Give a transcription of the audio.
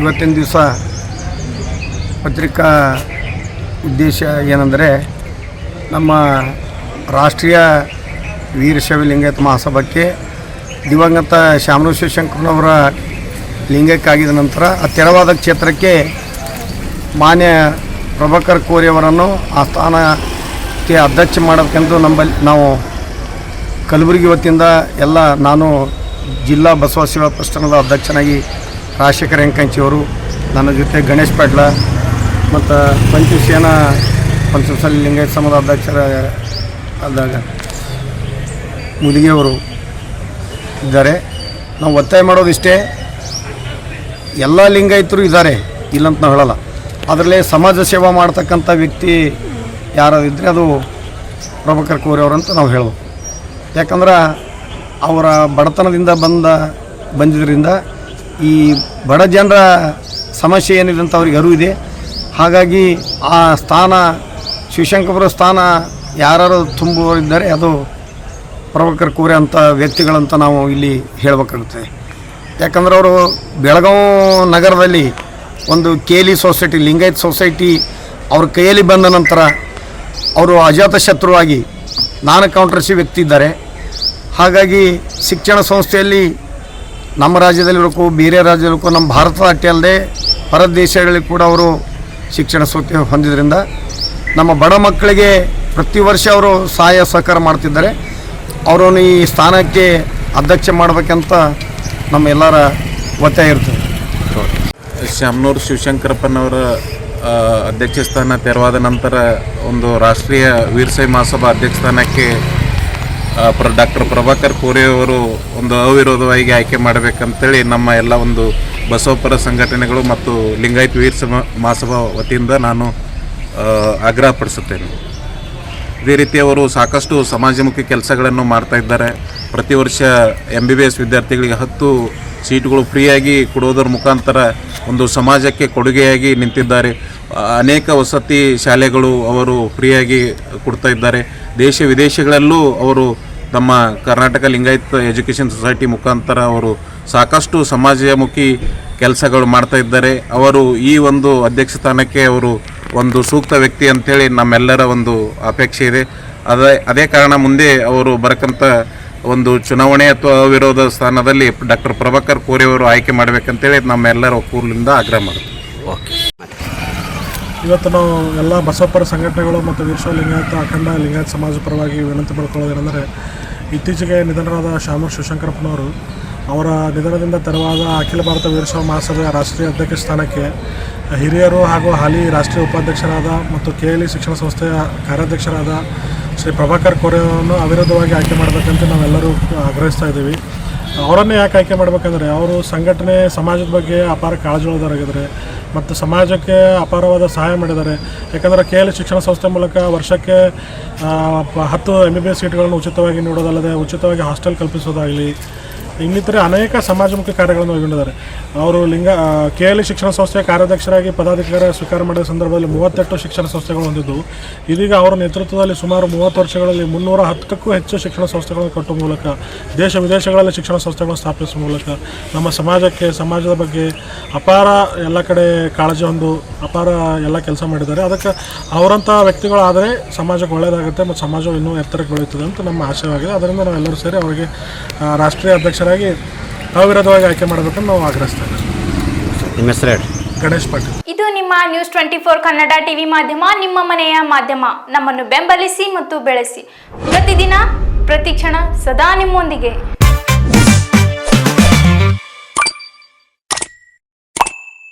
ಇವತ್ತಿನ ದಿವಸ ಪತ್ರಿಕಾ ಉದ್ದೇಶ ಏನಂದರೆ ನಮ್ಮ ರಾಷ್ಟ್ರೀಯ ವೀರಶೈವ ಲಿಂಗಾಯತ ಮಹಾಸಭಾಕ್ಕೆ ದಿವಂಗತ ಶಾಮನು ಶಿವಶಂಕರ್ನವರ ಲಿಂಗಕ್ಕಾಗಿದ ನಂತರ ಆ ತೆರವಾದ ಕ್ಷೇತ್ರಕ್ಕೆ ಮಾನ್ಯ ಪ್ರಭಾಕರ್ ಕೋರಿಯವರನ್ನು ಆ ಸ್ಥಾನಕ್ಕೆ ಅಧ್ಯಕ್ಷ ಮಾಡೋದಕ್ಕೆಂದು ನಮ್ಮಲ್ಲಿ ನಾವು ಕಲಬುರಗಿ ವತಿಯಿಂದ ಎಲ್ಲ ನಾನು ಜಿಲ್ಲಾ ಬಸವ ಸೇವಾ ಪ್ರಸ್ಥಾನದ ಅಧ್ಯಕ್ಷನಾಗಿ ರಾಜಶೇಖರ ಹೆಂಕಂಚಿಯವರು ನನ್ನ ಜೊತೆ ಗಣೇಶ್ ಪಾಟ್ಲ ಮತ್ತು ಪಂಚಸೇನ ಪಂಚಸಲಿ ಲಿಂಗಾಯತ ಸಮಾಜ ಅಧ್ಯಕ್ಷರ ಆದಾಗ ಮುದಿಗೆಯವರು ಇದ್ದಾರೆ. ನಾವು ಒತ್ತಾಯ ಮಾಡೋದಿಷ್ಟೇ ಎಲ್ಲ ಲಿಂಗಾಯತರು ಇದ್ದಾರೆ, ಇಲ್ಲಂತ ನಾವು ಹೇಳಲ್ಲ. ಅದರಲ್ಲೇ ಸಮಾಜ ಸೇವಾ ಮಾಡ್ತಕ್ಕಂಥ ವ್ಯಕ್ತಿ ಇದ್ದರೆ ಅದು ಪ್ರಭಾಕರ್ ಕೋರಿ ಅವರಂತ ನಾವು ಹೇಳೋದು ಯಾಕಂದ್ರೆ ಅವರ ಬಡತನದಿಂದ ಬಂದ ಬಂದಿದ್ದರಿಂದ ಈ ಬಡ ಜನರ ಸಮಸ್ಯೆ ಏನಿದೆ ಅಂತ ಅವ್ರಿಗೆ ಅರಿವು ಇದೆ. ಹಾಗಾಗಿ ಆ ಸ್ಥಾನ, ಶಿವಶಂಕರಪುರ ಸ್ಥಾನ ಯಾರು ತುಂಬುವರಿದ್ದಾರೆ ಅದು ಪ್ರಭಾಕರ್ ಕೋರೆ ಅಂತ ವ್ಯಕ್ತಿಗಳಂತ ನಾವು ಇಲ್ಲಿ ಹೇಳಬೇಕಾಗುತ್ತೆ. ಯಾಕಂದ್ರೆ ಅವರು ಬೆಳಗಾವಿ ನಗರದಲ್ಲಿ ಒಂದು ಕೇಲಿ ಸೊಸೈಟಿ, ಲಿಂಗಾಯತ್ ಸೊಸೈಟಿ ಅವ್ರ ಕೈಯಲ್ಲಿ ಬಂದ ನಂತರ ಅವರು ಅಜಾತ ಶತ್ರುವಾಗಿ ನಾನ್ ಕೌಂಟ್ರಸಿ ವ್ಯಕ್ತಿ ಇದ್ದಾರೆ. ಹಾಗಾಗಿ ಶಿಕ್ಷಣ ಸಂಸ್ಥೆಯಲ್ಲಿ ನಮ್ಮ ರಾಜ್ಯದಲ್ಲಿರಬೇಕು ಬೇರೆ ರಾಜ್ಯದಲ್ಲಿರಬೇಕು ನಮ್ಮ ಭಾರತ ಅಟ್ಟೆ ಅಲ್ಲದೆ ಹೊರ ದೇಶಗಳಲ್ಲಿ ಕೂಡ ಅವರು ಶಿಕ್ಷಣ ಸೌಖ್ಯ ಹೊಂದಿದ್ರಿಂದ ನಮ್ಮ ಬಡ ಮಕ್ಕಳಿಗೆ ಪ್ರತಿ ವರ್ಷ ಅವರು ಸಹಾಯ ಸಹಕಾರ ಮಾಡ್ತಿದ್ದಾರೆ. ಅವರನ್ನು ಈ ಸ್ಥಾನಕ್ಕೆ ಅಧ್ಯಕ್ಷ ಮಾಡಬೇಕಂತ ನಮ್ಮ ಎಲ್ಲರ ಒತ್ತಾಯ ಇರ್ತದೆ. ಶಾಮನೂರು ಶಿವಶಂಕರಪ್ಪನವರ ಅಧ್ಯಕ್ಷ ಸ್ಥಾನ ತೆರವಾದ ನಂತರ ಒಂದು ರಾಷ್ಟ್ರೀಯ ವೀರಸೈ ಮಹಾಸಭಾ ಅಧ್ಯಕ್ಷ ಸ್ಥಾನಕ್ಕೆ ಪ್ರ ಡಾಕ್ಟರ್ ಪ್ರಭಾಕರ್ ಕೋರೆ ಅವರು ಒಂದು ಅವಿರೋಧವಾಗಿ ಆಯ್ಕೆ ಮಾಡಬೇಕಂತೇಳಿ ನಮ್ಮ ಎಲ್ಲ ಒಂದು ಬಸವಪರ ಸಂಘಟನೆಗಳು ಮತ್ತು ಲಿಂಗಾಯತ್ ವೀರ ಸಮ, ಮಹಾಸಭಾ ವತಿಯಿಂದ ನಾನು ಆಗ್ರಹಪಡಿಸುತ್ತೇನೆ ಇದೇ ರೀತಿ ಅವರು ಸಾಕಷ್ಟು ಸಮಾಜಮುಖಿ ಕೆಲಸಗಳನ್ನು ಮಾಡ್ತಾ ಇದ್ದಾರೆ. ಪ್ರತಿ ವರ್ಷ ಎಂ ಬಿ ಬಿ ಎಸ್ ವಿದ್ಯಾರ್ಥಿಗಳಿಗೆ ಹತ್ತು ಸೀಟುಗಳು ಫ್ರೀಯಾಗಿ ಕೊಡುವುದರ ಮುಖಾಂತರ ಒಂದು ಸಮಾಜಕ್ಕೆ ಕೊಡುಗೆಯಾಗಿ ನಿಂತಿದ್ದಾರೆ. ಅನೇಕ ವಸತಿ ಶಾಲೆಗಳು ಅವರು ಫ್ರೀಯಾಗಿ ಕೊಡ್ತಾ ಇದ್ದಾರೆ. ದೇಶ ವಿದೇಶಗಳಲ್ಲೂ ಅವರು ತಮ್ಮ ಕರ್ನಾಟಕ ಲಿಂಗಾಯತ್ ಎಜುಕೇಷನ್ ಸೊಸೈಟಿ ಮುಖಾಂತರ ಅವರು ಸಾಕಷ್ಟು ಸಮಾಜಮುಖಿ ಕೆಲಸಗಳು ಮಾಡ್ತಾ ಇದ್ದಾರೆ. ಅವರು ಈ ಒಂದು ಅಧ್ಯಕ್ಷ ಸ್ಥಾನಕ್ಕೆ ಅವರು ಒಂದು ಸೂಕ್ತ ವ್ಯಕ್ತಿ ಅಂತೇಳಿ ನಮ್ಮೆಲ್ಲರ ಒಂದು ಅಪೇಕ್ಷೆ ಇದೆ. ಅದೇ ಅದೇ ಕಾರಣ ಮುಂದೆ ಅವರು ಬರಕಂತ ಒಂದು ಚುನಾವಣೆ ಅಥವಾ ಅವಿರೋಧ ಸ್ಥಾನದಲ್ಲಿ ಡಾಕ್ಟರ್ ಪ್ರಭಾಕರ್ ಕೋರಿ ಅವರು ಆಯ್ಕೆ ಮಾಡಬೇಕಂತೇಳಿ ನಮ್ಮೆಲ್ಲರ ಕೂರ್ಲಿಂದ ಆಗ್ರಹ ಮಾಡ್ತೀವಿ ಇವತ್ತು ನಾವು ಎಲ್ಲ ಬಸವಪರ ಸಂಘಟನೆಗಳು ಮತ್ತು ವೀರಶೈವ ಲಿಂಗಾಯತ ಅಖಂಡ ಲಿಂಗಾಯತ ಸಮಾಜ ಪರವಾಗಿ ವಿನಂತಿ ಪಡ್ಕೊಳ್ಳೋದೇನೆಂದರೆ ಇತ್ತೀಚೆಗೆ ನಿಧನರಾದ ಶಾಮೂರ್ ಶಿವಶಂಕರಪ್ಪನವರು ಅವರ ನಿಧನದಿಂದ ತೆರವಾದ ಅಖಿಲ ಭಾರತ ವೀರಶೈವ ಮಹಾಸಭೆಯ ರಾಷ್ಟ್ರೀಯ ಅಧ್ಯಕ್ಷ ಸ್ಥಾನಕ್ಕೆ ಹಿರಿಯರು ಹಾಗೂ ಹಾಲಿ ರಾಷ್ಟ್ರೀಯ ಉಪಾಧ್ಯಕ್ಷರಾದ ಮತ್ತು ಕೆ ಎಲ್ ಇ ಶಿಕ್ಷಣ ಸಂಸ್ಥೆಯ ಕಾರ್ಯಾಧ್ಯಕ್ಷರಾದ ಶ್ರೀ ಪ್ರಭಾಕರ್ ಕೋರೆಯನ್ನು ಅವಿರೋಧವಾಗಿ ಆಯ್ಕೆ ಮಾಡಬೇಕಂತ ನಾವೆಲ್ಲರೂ ಆಗ್ರಹಿಸ್ತಾ ಇದ್ದೀವಿ. ಅವರನ್ನೇ ಯಾಕೆ ಆಯ್ಕೆ ಮಾಡಬೇಕಂದ್ರೆ, ಅವರು ಸಂಘಟನೆ ಸಮಾಜದ ಬಗ್ಗೆ ಅಪಾರ ಕಾಳಜಿಯುಳ್ಳವರಾಗಿದ್ದಾರೆ ಮತ್ತು ಸಮಾಜಕ್ಕೆ ಅಪಾರವಾದ ಸಹಾಯ ಮಾಡಿದ್ದಾರೆ. ಯಾಕಂದರೆ ಕೆ ಎಲ್ ಶಿಕ್ಷಣ ಸಂಸ್ಥೆ ಮೂಲಕ ವರ್ಷಕ್ಕೆ ಹತ್ತು ಎಂ ಬಿ ಬಿ ಎಸ್ ಸೀಟ್ಗಳನ್ನು ಉಚಿತವಾಗಿ ನೀಡೋದಲ್ಲದೆ ಉಚಿತವಾಗಿ ಹಾಸ್ಟೆಲ್ ಕಲ್ಪಿಸೋದಾಗಲಿ ಇನ್ನಿತರೆ ಅನೇಕ ಸಮಾಜಮುಖಿ ಕಾರ್ಯಗಳನ್ನು ಕೈಗೊಂಡಿದ್ದಾರೆ ಅವರು ಲಿಂಗ ಕೆ ಎಲ್ ಶಿಕ್ಷಣ ಸಂಸ್ಥೆಯ ಕಾರ್ಯಾಧ್ಯಕ್ಷರಾಗಿ ಪದಾಧಿಕಾರ ಸ್ವೀಕಾರ ಮಾಡಿದ ಸಂದರ್ಭದಲ್ಲಿ ಮೂವತ್ತೆಂಟು ಶಿಕ್ಷಣ ಸಂಸ್ಥೆಗಳು ಹೊಂದಿದ್ದವು ಇದೀಗ ಅವರ ನೇತೃತ್ವದಲ್ಲಿ ಸುಮಾರು ಮೂವತ್ತು ವರ್ಷಗಳಲ್ಲಿ ಮುನ್ನೂರ ಹತ್ತಕ್ಕೂ ಹೆಚ್ಚು ಶಿಕ್ಷಣ ಸಂಸ್ಥೆಗಳನ್ನು ಕಟ್ಟುವ ಮೂಲಕ, ದೇಶ ವಿದೇಶಗಳಲ್ಲಿ ಶಿಕ್ಷಣ ಸಂಸ್ಥೆಗಳನ್ನು ಸ್ಥಾಪಿಸುವ ಮೂಲಕ, ನಮ್ಮ ಸಮಾಜಕ್ಕೆ, ಸಮಾಜದ ಬಗ್ಗೆ ಅಪಾರ ಎಲ್ಲ ಕಡೆ ಕಾಳಜಿ ಹೊಂದು ಅಪಾರ ಎಲ್ಲ ಕೆಲಸ ಮಾಡಿದ್ದಾರೆ. ಅದಕ್ಕೆ ಅವರಂಥ ವ್ಯಕ್ತಿಗಳಾದರೆ ಸಮಾಜಕ್ಕೆ ಒಳ್ಳೆಯದಾಗುತ್ತೆ ಮತ್ತು ಸಮಾಜವು ಇನ್ನೂ ಎತ್ತರಕ್ಕೆ ಬೆಳೆಯುತ್ತದೆ ಅಂತ ನಮ್ಮ ಆಶಯವಾಗಿದೆ. ಅದರಿಂದ ನಾವೆಲ್ಲರೂ ಸೇರಿ ಅವರಿಗೆ ರಾಷ್ಟ್ರೀಯ ರಾಷ್ಟ್ರೀಯ ಅಧ್ಯಕ್ಷರಾಗಿ ಅವಿರೋಧವಾಗಿ ಆಯ್ಕೆ ಮಾಡಬೇಕಂತ ನಾವು ಆಗ್ರಹಿಸ್ತೇವೆ. ನಿಮ್ಮ ಹೆಸರು ಹೇಳಿ. ಗಣೇಶ್ ಪಾಟೀಲ್. ಇದು ನಿಮ್ಮ news twenty four Kannada TV ಮಾಧ್ಯಮ ನಿಮ್ಮ ಮನೆಯ ಮಾಧ್ಯಮ. ನಮ್ಮನ್ನು ಬೆಂಬಲಿಸಿ ಮತ್ತು ಬೆಳೆಸಿ. ಪ್ರತಿದಿನ ಪ್ರತಿ ಕ್ಷಣ ಸದಾ ನಿಮ್ಮೊಂದಿಗೆ.